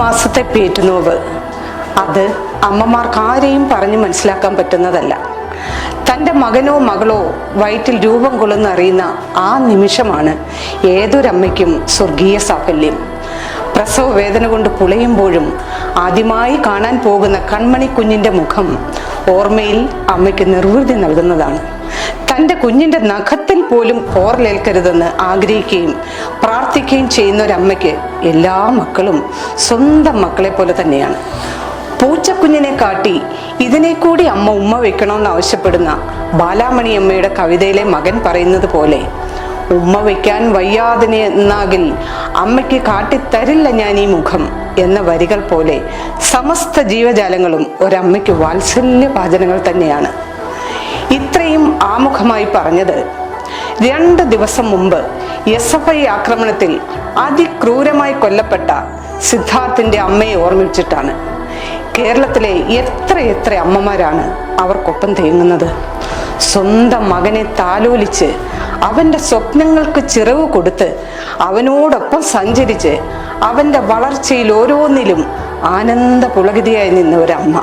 മാസത്തെ പേറ്റുനോവ് അത് അമ്മമാർക്ക് ആരെയും പറഞ്ഞു മനസ്സിലാക്കാൻ പറ്റുന്നതല്ല. തന്റെ മകനോ മകളോ വയറ്റിൽ രൂപം കൊള്ളുന്ന അറിയുന്ന ആ നിമിഷമാണ് ഏതൊരമ്മയ്ക്കും സ്വർഗീയ സാഫല്യം. പ്രസവ വേദന കൊണ്ട് പുളയുമ്പോഴും ആദ്യമായി കാണാൻ പോകുന്ന കൺമണി കുഞ്ഞിന്റെ മുഖം ഓർമ്മയിൽ അമ്മയ്ക്ക് നിർവൃതി നൽകുന്നതാണ്. തന്റെ കുഞ്ഞിന്റെ നഖത്തിൽ പോലും ഓർലേൽക്കരുതെന്ന് ആഗ്രഹിക്കുകയും പ്രാർത്ഥിക്കുകയും ചെയ്യുന്ന ഒരമ്മയ്ക്ക് എല്ലാ മക്കളും സ്വന്തം മക്കളെ പോലെ തന്നെയാണ്. പൂച്ചക്കുഞ്ഞിനെ കാട്ടി ഇതിനെ കൂടി അമ്മ ഉമ്മ വെക്കണമെന്ന് ആവശ്യപ്പെടുന്ന ബാലാമണി അമ്മയുടെ കവിതയിലെ മകൻ പറയുന്നത് പോലെ ഉമ്മ വയ്ക്കാൻ വയ്യാതിനെ എന്നാകിൽ അമ്മയ്ക്ക് കാട്ടിത്തരില്ല ഞാൻ ഈ മുഖം എന്ന വരികൾ പോലെ സമസ്ത ജീവജാലങ്ങളും ഒരമ്മയ്ക്ക് വാത്സല്യ പാചനങ്ങൾ തന്നെയാണ്. ഇത്രയും ആമുഖമായി പറഞ്ഞത് രണ്ട് ദിവസം മുമ്പ് എസ് എഫ് ഐ ആക്രമണത്തിൽ അതിക്രൂരമായി കൊല്ലപ്പെട്ട സിദ്ധാർത്ഥിന്റെ അമ്മയെ ഓർമ്മിച്ചിട്ടാണ് കേരളത്തിലെ എത്ര എത്ര അമ്മമാരാണ് അവർക്കൊപ്പം തേങ്ങുന്നത്? സ്വന്തം മകനെ താലോലിച്ച് അവന്റെ സ്വപ്നങ്ങൾക്ക് ചിറവ് കൊടുത്ത് അവനോടൊപ്പം സഞ്ചരിച്ച് അവന്റെ വളർച്ചയിൽ ഓരോന്നിലും ആനന്ദ പുളകിതയായി നിന്ന ഒരമ്മ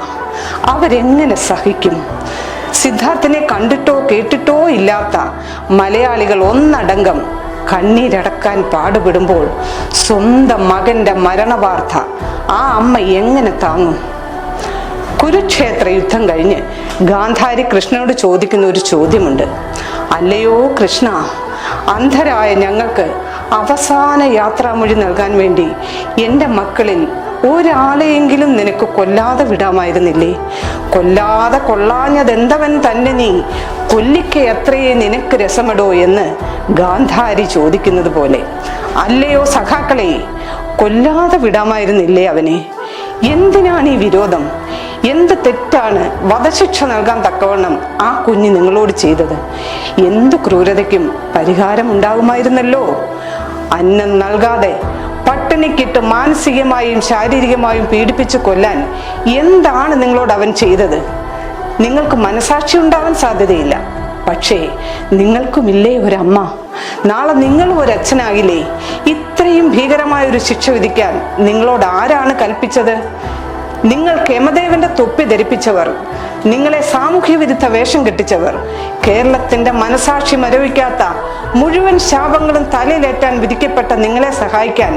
അവരെങ്ങനെ സഹിക്കും? സിദ്ധാർത്ഥിനെ കണ്ടിട്ടോ കേട്ടിട്ടോ ഇല്ലാത്ത മലയാളികൾ ഒന്നടങ്കം കണ്ണീരടക്കാൻ പാടുപെടുമ്പോൾ സ്വന്തം മകന്റെ മരണവാർത്ത ആ അമ്മ എങ്ങനെ താങ്ങും? കുരുക്ഷേത്ര യുദ്ധം കഴിഞ്ഞ് ഗാന്ധാരി കൃഷ്ണനോട് ചോദിക്കുന്ന ഒരു ചോദ്യമുണ്ട്. അല്ലയോ കൃഷ്ണ അന്ധരായ ഞങ്ങൾക്ക് അവസാന യാത്രാമൊഴി നൽകാൻ വേണ്ടി എന്റെ മക്കളിൽ ഒരാളെയെങ്കിലും നിനക്ക് കൊല്ലാതെ വിടാമായിരുന്നില്ലേ? കൊല്ലാതെ കൊള്ളാഞ്ഞതെന്തവൻ തന്നെ നീ? കൊല്ലിക്ക എത്രയേ നിനക്ക് രസമിടോ എന്ന് ഗാന്ധാരി ചോദിക്കുന്നത് പോലെ. അല്ലയോ സഖാക്കളെ കൊല്ലാതെ വിടാമായിരുന്നില്ലേ അവനെ? എന്തിനാണ് ഈ വിരോധം? എന്ത് തെറ്റാണ്? വധശിക്ഷ നൽകാൻ തക്കവണ്ണം ആ കുഞ്ഞ് നിങ്ങളോട് ചെയ്തത്? എന്ത് ക്രൂരതയ്ക്കും പരിഹാരം ഉണ്ടാകുമായിരുന്നല്ലോ അന്നം നൽകാതെ പട്ടിണിക്കിട്ട് മാനസികമായും ശാരീരികമായും പീഡിപ്പിച്ച് കൊല്ലാൻ എന്താണ് നിങ്ങളോട് അവൻ ചെയ്തത്? നിങ്ങൾക്ക് മനസാക്ഷി ഉണ്ടാവാൻ സാധ്യതയില്ല. പക്ഷേ നിങ്ങൾക്കുമില്ലേ ഒരമ്മ? നാളെ നിങ്ങളും ഒരു അച്ഛനാകില്ലേ ഇത്രയും ഭീകരമായ ഒരു ശിക്ഷ വിധിക്കാൻ നിങ്ങളോട് ആരാണ് കൽപ്പിച്ചത്? നിങ്ങൾ കേമദേവന്റെ തൊപ്പി ധരിപ്പിച്ചവർ നിങ്ങളെ സാമൂഹ്യ വിരുദ്ധ വേഷം കെട്ടിച്ചവർ കേരളത്തിന്റെ മനസാക്ഷി മരവിക്കാത്ത മുഴുവൻ ശാപങ്ങളും തലയിലേറ്റാൻ വിധിക്കപ്പെട്ട നിങ്ങളെ സഹായിക്കാൻ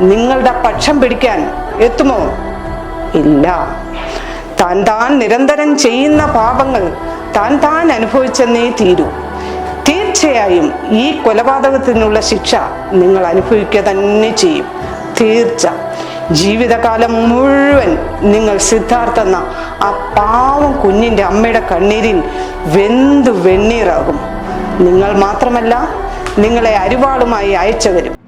നിങ്ങളുടെ പക്ഷം പിടിക്കാൻ എത്തുമോ? ഇല്ല. താൻ താൻ നിരന്തരം ചെയ്യുന്ന പാപങ്ങൾ താൻ താൻ അനുഭവിച്ചെന്നേ തീരൂ. തീർച്ചയായും ഈ കൊലപാതകത്തിനുള്ള ശിക്ഷ നിങ്ങൾ അനുഭവിക്കുക തന്നെ ചെയ്യും. തീർച്ച. ജീവിതകാലം മുഴുവൻ നിങ്ങൾ സിദ്ധാർത്ഥ എന്ന ആ പാവം കുഞ്ഞിന്റെ അമ്മയുടെ കണ്ണീരിൽ വെന്തു വെണ്ണീറാകും. നിങ്ങൾ മാത്രമല്ല നിങ്ങളെ അരിവാളുമായി അയച്ചവരും